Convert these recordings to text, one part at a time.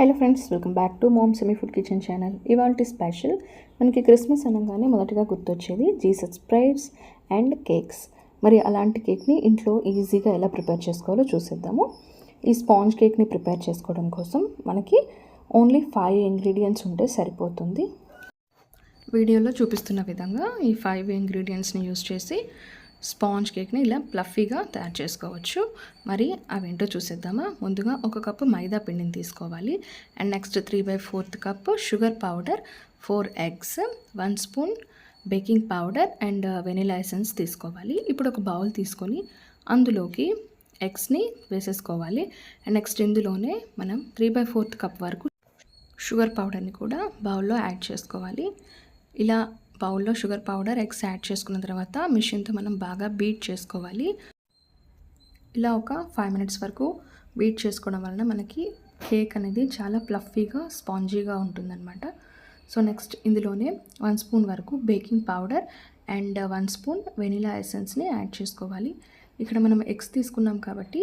Hello friends welcome back to mom semi food kitchen channel. ఇవాళ special మనకి Christmas అనగానే మొదటగా గుర్తొచ్చేది జీసస్ ప్రైడ్స్ అండ్ కేక్స్. మరి అలాంటి కేక్ని ఇంట్లో ఈజీగా ఎలా ప్రిపేర్ చేసుకోవాలో చూసేద్దాము. ఈ స్పాంజ్ కేక్ని ప్రిపేర్ చేసుకోవడం కోసం మనకి ఓన్లీ ఫైవ్ ఇంగ్రీడియంట్స్ ఉంటే సరిపోతుంది. వీడియోలో చూపిస్తున్న విధంగా ఈ ఫైవ్ ఇంగ్రీడియంట్స్ని యూస్ చేసి స్పాంజ్ కేక్ని ఇలా ప్లఫీగా తయారు చేసుకోవచ్చు. మరి అవేంటో చూసేద్దామా? ముందుగా ఒక కప్పు మైదా పిండిని తీసుకోవాలి. And next three by fourth cup sugar powder four eggs one spoon baking powder and vanilla essence తీసుకోవాలి. ఇప్పుడు ఒక బౌల్ తీసుకొని అందులోకి ఎగ్స్ని వేసేసుకోవాలి. అండ్ నెక్స్ట్ ఇందులోనే మనం త్రీ బై ఫోర్త్ కప్ వరకు షుగర్ పౌడర్ని కూడా బౌల్లో యాడ్ చేసుకోవాలి. ఇలా బౌల్లో షుగర్ పౌడర్ ఎగ్స్ యాడ్ చేసుకున్న తర్వాత మిషన్తో మనం బాగా బీట్ చేసుకోవాలి. ఇలా ఒక ఫైవ్ మినిట్స్ వరకు బీట్ చేసుకోవడం వలన మనకి కేక్ అనేది చాలా ప్లఫీగా స్పాంజీగా ఉంటుందన్నమాట. సో నెక్స్ట్ ఇందులోనే వన్ స్పూన్ వరకు baking powder and one spoon vanilla ఎసెన్స్ని add చేసుకోవాలి. ఇక్కడ మనం ఎగ్స్ తీసుకున్నాం కాబట్టి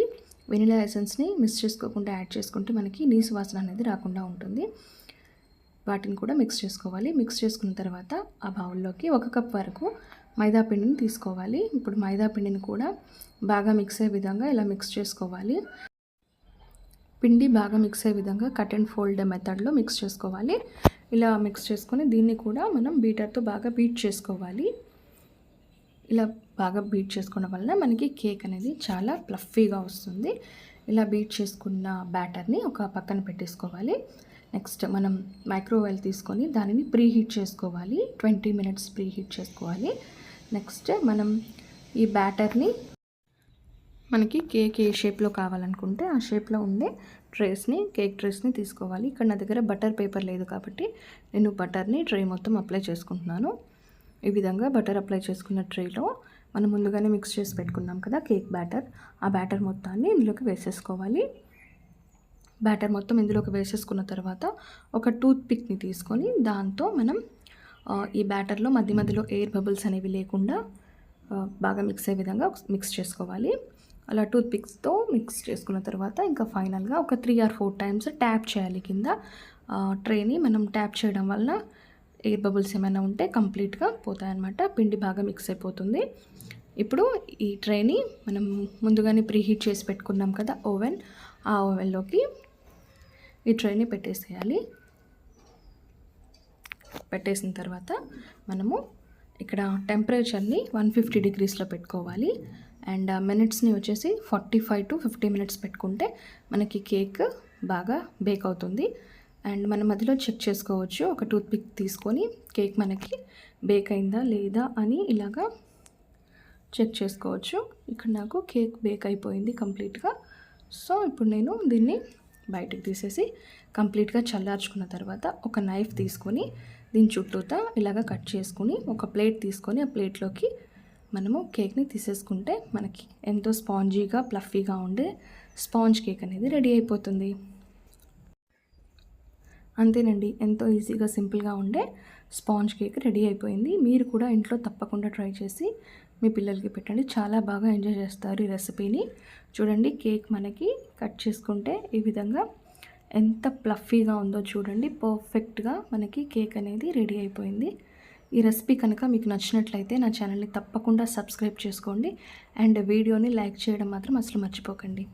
వెనిలా ఎసెన్స్ని మిస్ చేసుకోకుండా యాడ్ చేసుకుంటే మనకి నీసు వాసన అనేది రాకుండా ఉంటుంది. వాటిని కూడా మిక్స్ చేసుకోవాలి. మిక్స్ చేసుకున్న తర్వాత ఆ బౌల్లోకి ఒక కప్ వరకు మైదా పిండిని తీసుకోవాలి. ఇప్పుడు మైదా పిండిని కూడా బాగా మిక్స్ అయ్యే విధంగా ఇలా మిక్స్ చేసుకోవాలి. పిండి బాగా మిక్స్ అయ్యే విధంగా కట్ అండ్ ఫోల్డ్ మెథడ్లో మిక్స్ చేసుకోవాలి. ఇలా మిక్స్ చేసుకొని దీన్ని కూడా మనం బీటర్తో బాగా బీట్ చేసుకోవాలి. ఇలా బాగా బీట్ చేసుకోవడం వలన మనకి కేక్ అనేది చాలా ప్లఫీగా వస్తుంది. ఇలా బీట్ చేసుకున్న బ్యాటర్ని ఒక పక్కన పెట్టేసుకోవాలి. నెక్స్ట్ మనం మైక్రోవేవ్ తీసుకొని దానిని ప్రీ హీట్ చేసుకోవాలి. ట్వంటీ మినిట్స్ ప్రీ హీట్ చేసుకోవాలి. నెక్స్ట్ మనం ఈ బ్యాటర్ని మనకి కేక్ ఏ షేప్లో కావాలనుకుంటే ఆ షేప్లో ఉండే ట్రేస్ని కేక్ ట్రేస్ని తీసుకోవాలి. ఇక్కడ నా దగ్గర బటర్ పేపర్ లేదు కాబట్టి నేను బటర్ని ట్రే మొత్తం అప్లై చేసుకుంటున్నాను. ఈ విధంగా బటర్ అప్లై చేసుకున్న ట్రేలో మనం ముందుగానే మిక్స్ చేసి పెట్టుకున్నాం కదా కేక్ బ్యాటర్. ఆ బ్యాటర్ మొత్తాన్ని ఇందులోకి వేసేసుకోవాలి. బ్యాటర్ మొత్తం ఇందులోకి వేసేసుకున్న తర్వాత ఒక టూత్ పిక్ని తీసుకొని దాంతో మనం ఈ బ్యాటర్లో మధ్య మధ్యలో ఎయిర్ బబుల్స్ అనేవి లేకుండా బాగా మిక్స్ అయ్యే విధంగా మిక్స్ చేసుకోవాలి. అలా టూత్ పిక్స్తో మిక్స్ చేసుకున్న తర్వాత ఇంకా ఫైనల్గా ఒక three or four times tap చేయాలి కింద. ట్రేని మనం ట్యాప్ చేయడం వల్ల ఎయిర్ బబుల్స్ ఏమైనా ఉంటే కంప్లీట్గా పోతాయన్నమాట. పిండి బాగా మిక్స్ అయిపోతుంది. ఇప్పుడు ఈ ట్రేని మనం ముందుగానే ప్రీహీట్ చేసి పెట్టుకున్నాం కదా ఓవెన్ ఆ ఓవెన్లోకి ఈ ట్రైని పెట్టేసేయాలి. పెట్టేసిన తర్వాత మనము ఇక్కడ టెంపరేచర్ని వన్ ఫిఫ్టీ డిగ్రీస్లో పెట్టుకోవాలి. అండ్ మినిట్స్ని వచ్చేసి forty five to fifty minutes పెట్టుకుంటే మనకి కేక్ బాగా బేక్ అవుతుంది. అండ్ మనం మధ్యలో చెక్ చేసుకోవచ్చు. ఒక టూత్ పిక్ తీసుకొని కేక్ మనకి బేక్ అయిందా లేదా అని ఇలాగా చెక్ చేసుకోవచ్చు. ఇక్కడ నాకు కేక్ బేక్ అయిపోయింది కంప్లీట్గా. సో ఇప్పుడు నేను దీన్ని బయటకు తీసేసి కంప్లీట్గా చల్లార్చుకున్న తర్వాత ఒక నైఫ్ తీసుకొని దీని చుట్టూతా ఇలాగ కట్ చేసుకుని ఒక ప్లేట్ తీసుకొని ఆ ప్లేట్లోకి మనము కేక్ని తీసేసుకుంటే మనకి ఎంతో స్పాంజీగా ప్లఫీగా ఉండే స్పాంజ్ కేక్ అనేది రెడీ అయిపోతుంది. అంతేనండి. ఎంతో ఈజీగా సింపుల్గా ఉండే స్పాంజ్ కేక్ రెడీ అయిపోయింది. మీరు కూడా ఇంట్లో తప్పకుండా ట్రై చేసి మీ పిల్లలకి పెట్టండి. చాలా బాగా ఎంజాయ్ చేస్తారు ఈ రెసిపీని. చూడండి కేక్ మనకి కట్ చేసుకుంటే ఈ విధంగా ఎంత ప్లఫీగా ఉందో చూడండి. పర్ఫెక్ట్గా మనకి కేక్ అనేది రెడీ అయిపోయింది. ఈ రెసిపీ కనుక మీకు నచ్చినట్లయితే నా ఛానల్ని తప్పకుండా సబ్స్క్రైబ్ చేసుకోండి. అండ్ వీడియోని లైక్ చేయడం మాత్రం అసలు మర్చిపోకండి.